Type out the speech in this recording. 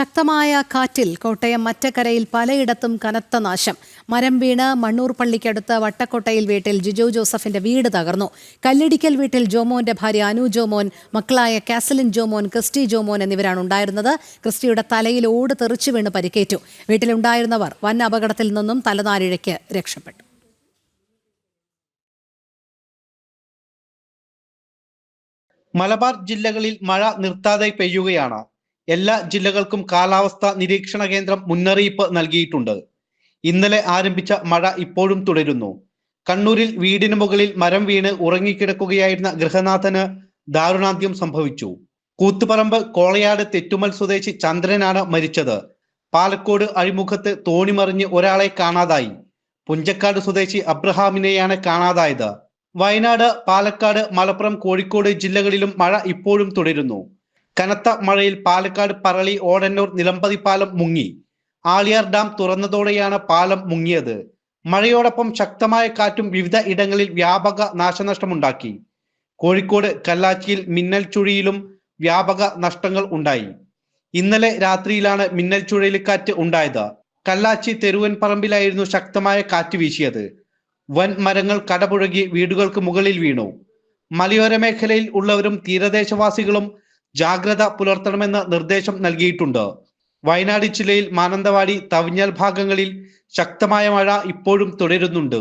ശക്തമായ കാറ്റിൽ കോട്ടയം മറ്റക്കരയിൽ പലയിടത്തും കനത്ത നാശം. മരം വീണ് മണ്ണൂർ പള്ളിക്കടുത്ത് വട്ടക്കോട്ടയിൽ വീട്ടിൽ ജിജോ ജോസഫിന്റെ വീട് തകർന്നു. കല്ലിടിക്കൽ വീട്ടിൽ ജോമോന്റെ ഭാര്യ അനു ജോമോൻ മക്കളായ കാസലിൻ ജോമോൻ ക്രിസ്റ്റി ജോമോൻ എന്നിവരാണ് ഉണ്ടായിരുന്നത്. ക്രിസ്റ്റിയുടെ തലയിൽ ഓട് തെറിച്ചു വീണ് പരിക്കേറ്റു. വീട്ടിലുണ്ടായിരുന്നവർ വൻ അപകടത്തിൽ നിന്നും തലനാരിഴയ്ക്ക് രക്ഷപ്പെട്ടു. മലബാർ ജില്ലകളിൽ മഴ നിർത്താതെ പെയ്യുകയാണ്. എല്ലാ ജില്ലകൾക്കും കാലാവസ്ഥ നിരീക്ഷണ കേന്ദ്രം മുന്നറിയിപ്പ് നൽകിയിട്ടുണ്ട്. ഇന്നലെ ആരംഭിച്ച മഴ ഇപ്പോഴും തുടരുന്നു. കണ്ണൂരിൽ വീടിന് മുകളിൽ മരം വീണ് ഉറങ്ങിക്കിടക്കുകയായിരുന്ന ഗൃഹനാഥന് ദാരുണാന്ത്യം സംഭവിച്ചു. കൂത്തുപറമ്പ് കോളയാട് തെറ്റുമൽ സ്വദേശി ചന്ദ്രനാണ് മരിച്ചത്. പാലക്കോട് അഴിമുഖത്ത് തോണിമറിഞ്ഞ് ഒരാളെ കാണാതായി. പുഞ്ചക്കാട് സ്വദേശി അബ്രഹാമിനെയാണ് കാണാതായത്. വയനാട് പാലക്കാട് മലപ്പുറം കോഴിക്കോട് ജില്ലകളിലും മഴ ഇപ്പോഴും തുടരുന്നു. കനത്ത മഴയിൽ പാലക്കാട് പറളി ഓടന്നൂർ നിലമ്പതി പാലം മുങ്ങി. ആളിയാർ ഡാം തുറന്നതോടെയാണ് പാലം മുങ്ങിയത്. മഴയോടൊപ്പം ശക്തമായ കാറ്റും വിവിധ ഇടങ്ങളിൽ വ്യാപക നാശനഷ്ടമുണ്ടാക്കി. കോഴിക്കോട് കല്ലാച്ചിയിൽ മിന്നൽ ചുഴിയിലും വ്യാപക നഷ്ടങ്ങൾ ഉണ്ടായി. ഇന്നലെ രാത്രിയിലാണ് മിന്നൽ ചുഴലിക്കാറ്റ് ഉണ്ടായത്. കല്ലാച്ചി തെരുവൻ പറമ്പിലായിരുന്നു ശക്തമായ കാറ്റ് വീശിയത്. വൻ മരങ്ങൾ കടപുഴകി വീടുകൾക്ക് മുകളിൽ വീണു. മലയോര മേഖലയിൽ ഉള്ളവരും തീരദേശവാസികളും ജാഗ്രത പുലർത്തണമെന്ന് നിർദ്ദേശം നൽകിയിട്ടുണ്ട്. വയനാട് ജില്ലയിൽ മാനന്തവാടി തവിഞ്ഞൽ ഭാഗങ്ങളിൽ ശക്തമായ മഴ ഇപ്പോഴും തുടരുന്നുണ്ട്.